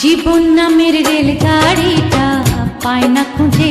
জীবন নামের রেলগাড়িটা পায় না খুঁজে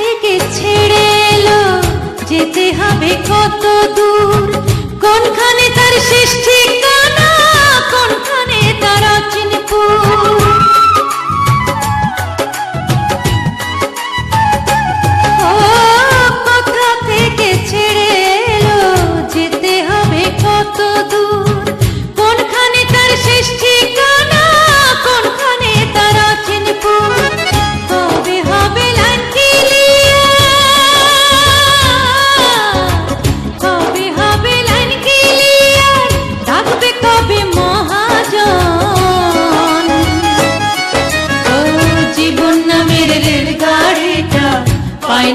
থেকে ছেড়ে এলো। যেতে হবে কত দূর? কোনখানে তার সৃষ্টি